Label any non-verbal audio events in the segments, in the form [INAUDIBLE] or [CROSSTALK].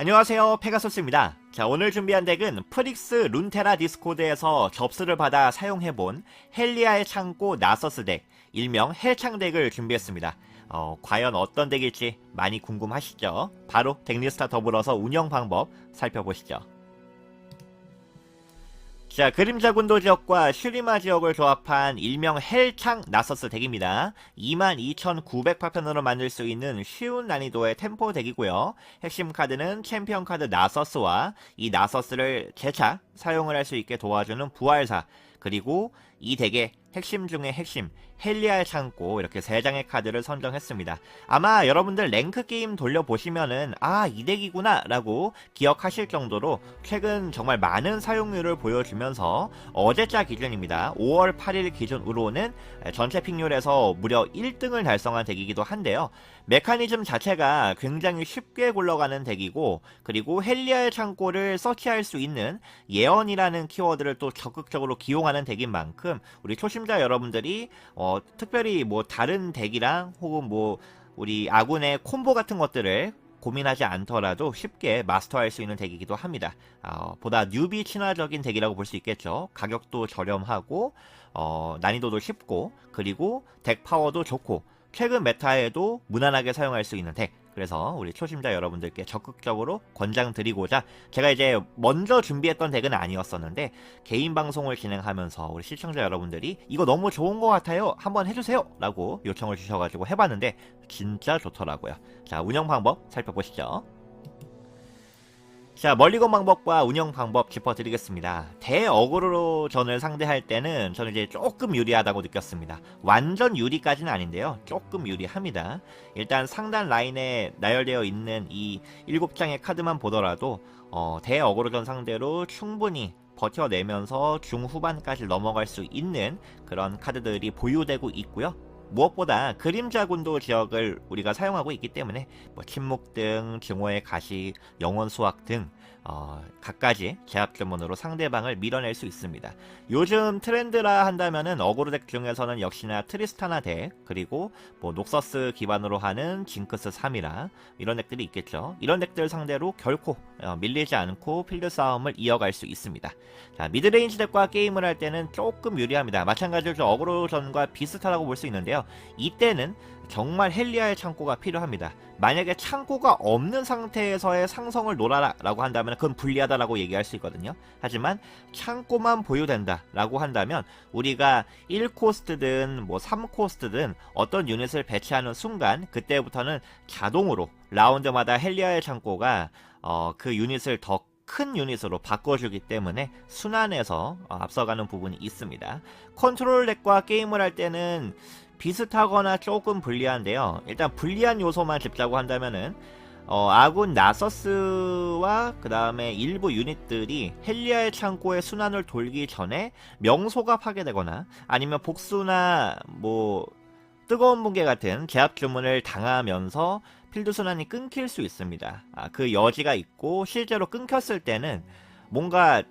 안녕하세요 페가소스입니다. 자 오늘 준비한 덱은 프릭스 룬테라 디스코드에서 접수를 받아 사용해본 헬리아의 창고 나서스 덱 일명 헬창 덱을 준비했습니다. 어, 과연 어떤 덱일지 많이 궁금하시죠? 바로 덱리스타 더불어서 운영 방법 살펴보시죠 자, 그림자 군도 지역과 슈리마 지역을 조합한 일명 헬창 나서스 덱입니다. 22,900파편으로 만들 수 있는 쉬운 난이도의 템포 덱이고요. 핵심 카드는 챔피언 카드 나서스와 이 나서스를 재차 사용을 할 수 있게 도와주는 부활사 그리고 이 덱의 핵심 중의 핵심 헬리알 창고 이렇게 세 장의 카드를 선정했습니다. 아마 여러분들 랭크 게임 돌려보시면은 아 이 덱이구나 라고 기억하실 정도로 최근 정말 많은 사용률을 보여주면서 어제자 기준입니다. 5월 8일 기준으로는 전체 픽률에서 무려 1등을 달성한 덱이기도 한데요. 메커니즘 자체가 굉장히 쉽게 굴러가는 덱이고 그리고 헬리알 창고를 서치할 수 있는 예언이라는 키워드를 또 적극적으로 기용하는 덱인 만큼 우리 초심자 여러분들이 어, 특별히 뭐 다른 덱이랑 혹은 뭐 우리 아군의 콤보 같은 것들을 고민하지 않더라도 쉽게 마스터할 수 있는 덱이기도 합니다. 어, 보다 뉴비 친화적인 덱이라고 볼 수 있겠죠. 가격도 저렴하고 어, 난이도도 쉽고 그리고 덱 파워도 좋고 최근 메타에도 무난하게 사용할 수 있는 덱. 그래서 우리 초심자 여러분들께 적극적으로 권장드리고자 제가 이제 먼저 준비했던 덱은 아니었었는데 개인 방송을 진행하면서 우리 시청자 여러분들이 이거 너무 좋은 것 같아요 한번 해주세요 라고 요청을 주셔가지고 해봤는데 진짜 좋더라고요. 자 운영 방법 살펴보시죠 자 멀리건 방법과 운영 방법 짚어드리겠습니다. 대어그로 전을 상대할 때는 저는 이제 조금 유리하다고 느꼈습니다. 완전 유리까지는 아닌데요. 조금 유리합니다. 일단 상단 라인에 나열되어 있는 이 7장의 카드만 보더라도 어, 대어그로 전 상대로 충분히 버텨내면서 중후반까지 넘어갈 수 있는 그런 카드들이 보유되고 있고요. 무엇보다 그림자 군도 지역을 우리가 사용하고 있기 때문에 뭐 침묵 등 증오의 가시, 영원 수확 등 어, 갖가지 제압 주문으로 상대방을 밀어낼 수 있습니다. 요즘 트렌드라 한다면은 어그로 덱 중에서는 역시나 트리스타나 덱 그리고 뭐 녹서스 기반으로 하는 징크스 3이라 이런 덱들이 있겠죠. 이런 덱들 상대로 결코 어, 밀리지 않고 필드 싸움을 이어갈 수 있습니다. 자 미드레인지 덱과 게임을 할 때는 조금 유리합니다. 마찬가지로 어그로전과 비슷하다고 볼 수 있는데요. 이때는 정말 헬리아의 창고가 필요합니다. 만약에 창고가 없는 상태에서의 상성을 놀아라 라고 한다면 그건 불리하다라고 얘기할 수 있거든요. 하지만 창고만 보유된다 라고 한다면 우리가 1코스트든 뭐 3코스트든 어떤 유닛을 배치하는 순간 그때부터는 자동으로 라운드마다 헬리아의 창고가 어, 그 유닛을 더큰 유닛으로 바꿔주기 때문에 순환에서 어, 앞서가는 부분이 있습니다. 컨트롤 덱과 게임을 할 때는 비슷하거나 조금 불리한데요. 일단 불리한 요소만 짚자고 한다면은 어, 아군 나서스와 그 다음에 일부 유닛들이 헬리아의 창고의 순환을 돌기 전에 명소가 파괴되거나 아니면 복수나 뭐 뜨거운 붕괴 같은 제압 주문을 당하면서 필드 순환이 끊길 수 있습니다. 아, 그 여지가 있고 실제로 끊겼을 때는 뭔가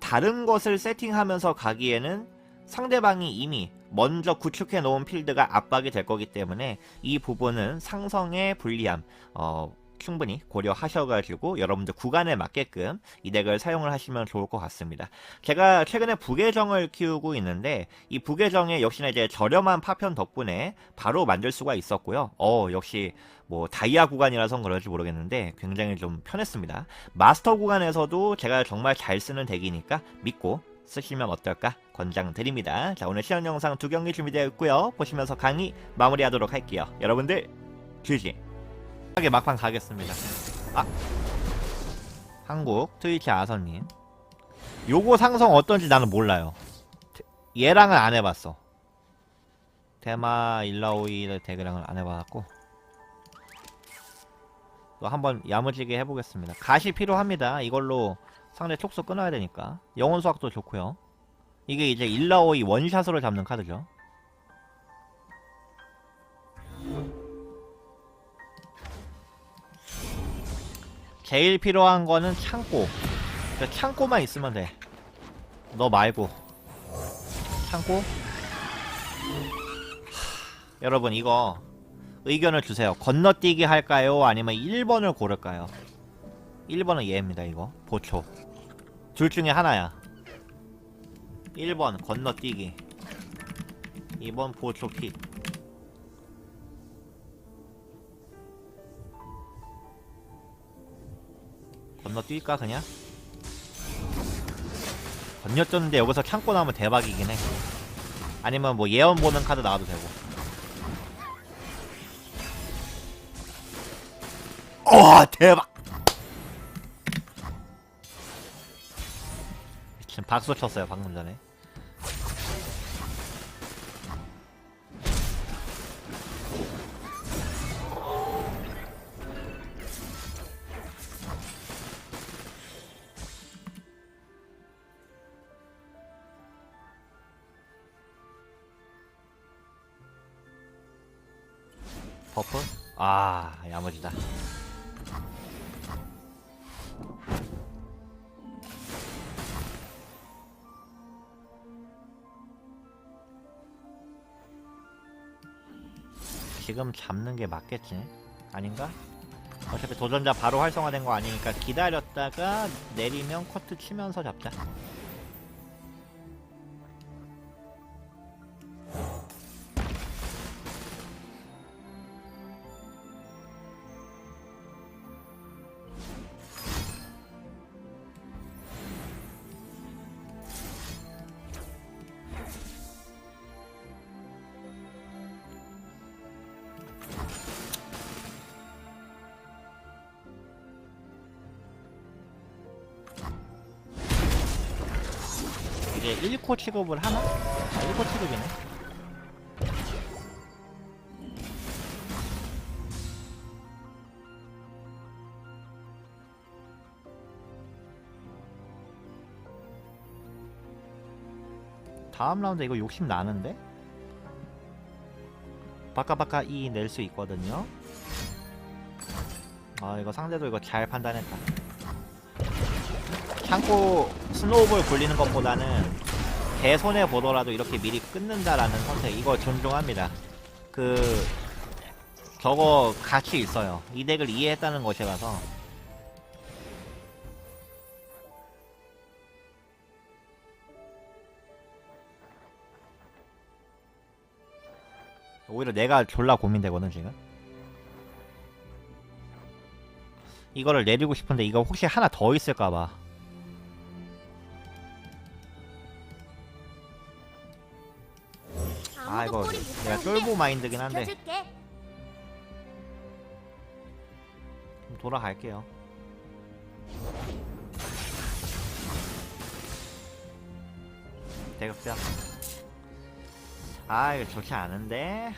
다른 것을 세팅하면서 가기에는 상대방이 이미 먼저 구축해 놓은 필드가 압박이 될 거기 때문에 이 부분은 상성의 불리함 어, 충분히 고려하셔가지고 여러분들 구간에 맞게끔 이 덱을 사용을 하시면 좋을 것 같습니다. 제가 최근에 부계정을 키우고 있는데 이 부계정에 역시나 이제 저렴한 파편 덕분에 바로 만들 수가 있었고요. 어 역시 뭐 다이아 구간이라서 그런지 모르겠는데 굉장히 좀 편했습니다. 마스터 구간에서도 제가 정말 잘 쓰는 덱이니까 믿고 쓰시면 어떨까 권장드립니다. 자 오늘 시연 영상 두 경기 준비되어 있고요. 보시면서 강의 마무리하도록 할게요. 여러분들 주지 하게 막판 가겠습니다. 아 한국 트위치 아선님 요거 상성 어떤지 나는 몰라요. 얘랑은 안 해봤어. 테마 일라오이 대그랑은 안 해봤고 또 한번 야무지게 해보겠습니다. 가시 필요합니다. 이걸로 상대 촉수 끊어야 되니까 영혼 수학도 좋고요. 이게 이제 일라오이 원샷으로 잡는 카드죠. 제일 필요한 거는 창고. 그러니까 창고만 있으면 돼. 너 말고. 창고? 하, 여러분 이거 의견을 주세요. 건너뛰기 할까요? 아니면 1번을 고를까요? 1번은 얘입니다 이거. 보초. 둘 중에 하나야. 1번 건너뛰기. 2번 보초 킥 건너뛸까 그냥? 건너뛰는데 여기서 참고 나오면 대박이긴 해. 아니면 뭐 예언 보는 카드 나와도 되고. 와 대박 박수 쳤어요 방금 전에 버프? 아 야무지다 지금 잡는 게 맞겠지? 아닌가? 어차피 도전자 바로 활성화된 거 아니니까 기다렸다가 내리면 커트 치면서 잡자. 이제 1코 취급을 하나? 아, 1코 취급이네. 다음 라운드 이거 욕심 나는데? 바까바까 이 낼 수 있거든요. 아 이거 상대도 이거 잘 판단했다. 참고 스노우볼 굴리는 것보다는 대 손해 보더라도 이렇게 미리 끊는다라는 선택 이거 존중합니다. 그 저거 가치 있어요. 이 덱을 이해했다는 것이라서 오히려 내가 졸라 고민되거든 지금. 이거를 내리고 싶은데 이거 혹시 하나 더 있을까봐. 쫄보 마인드긴 한데 돌아갈게요. 대급장. 아 이거 좋지 않은데.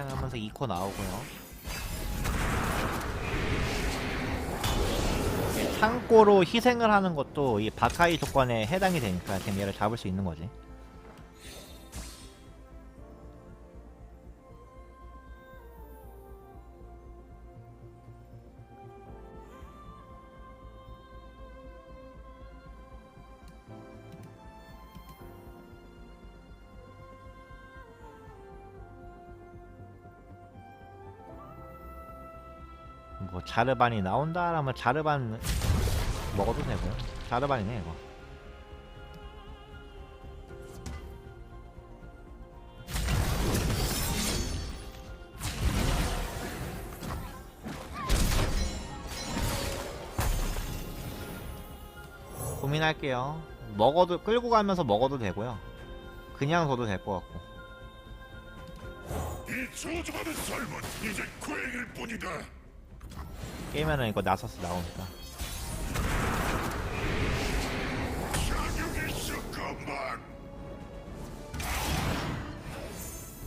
생각하면서 2코 나오고요. 창고로 희생을 하는 것도 이 바카이 조건에 해당이 되니까 얘를 잡을 수 있는 거지. 뭐 자르반이 나온다라면 자르반 먹어도 되고 자르반이네 이거. 고민할게요. 먹어도 끌고 가면서 먹어도 되고요. 그냥 둬도 될 것 같고. 이 저주받은 삶은 이제 구행일 뿐이다. 게임에는 이거 나서스 나오니까.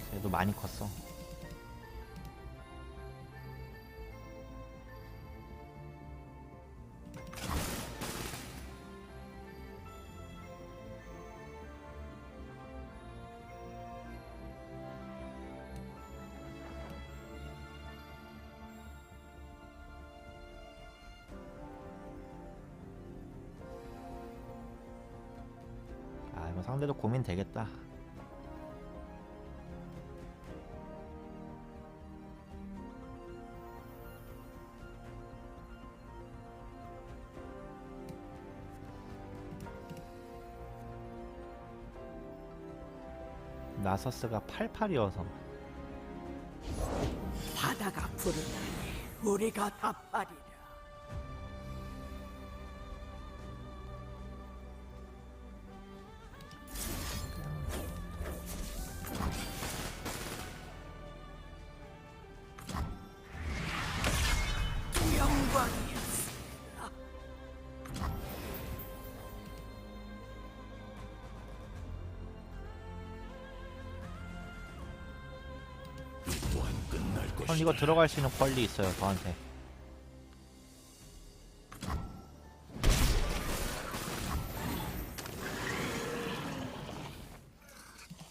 그래도 많이 컸어. 상대도 고민 되겠다. 나서스가 88이어서 바다가 부르다니 우리가 답하리 형 이거 들어갈 수 있는 권리 있어요 저한테.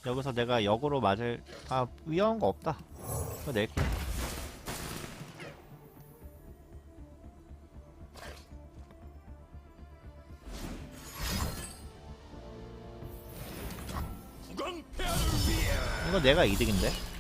여기서 내가 역으로 맞을 아 위험한 거 없다. 이거 낼게. 이거 내가 이득인데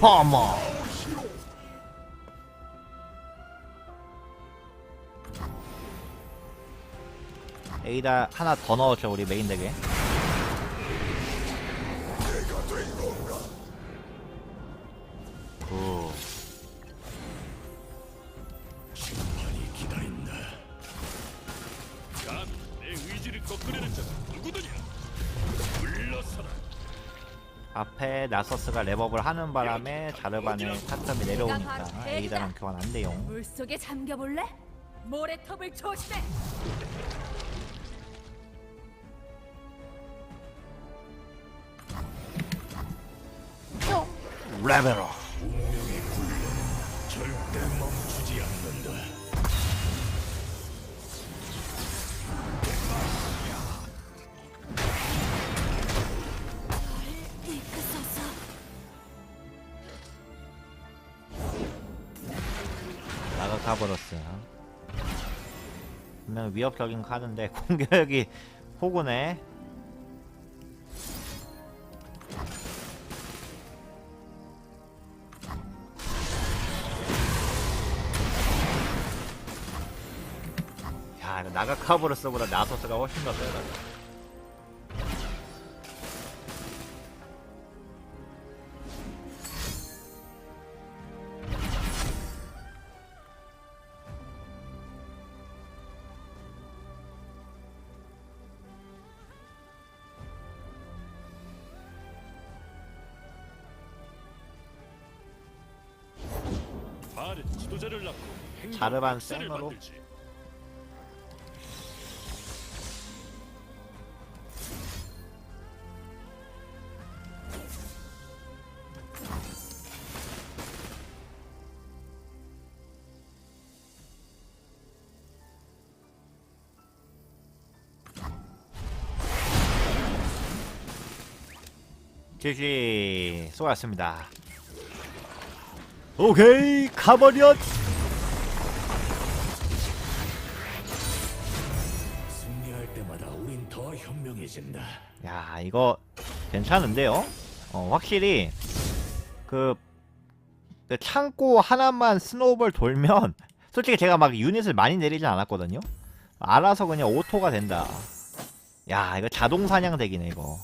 예 컴온 에이다 하나 더 넣었죠 우리 메인 덱에 앞에 나서스가 랩업을 하는 바람에 자르반의 타점이 내려오니까 에이다랑 교환 안 돼요. 물 속에 잠겨볼래? 모래톱을 조심해. 레벨업. 가 가버렸어. 분명 위협적인 카드인데 [LAUGHS] 공격이 호구네. 야, 이거 나가 카브로스보다 나소스가 훨씬 더 세다. 지도자를 낳고 행동 자르반 쌩으로? 만들지. GG 수고하셨습니다. 오케이 가버렸. 승리할 때마다 우린 더 현명해진다. 야 이거 괜찮은데요? 어 확실히 그, 그 창고 하나만 스노우볼 돌면 [LAUGHS] 솔직히 제가 막 유닛을 많이 내리진 않았거든요. 알아서 그냥 오토가 된다. 야 이거 자동 사냥 덱이네 이거.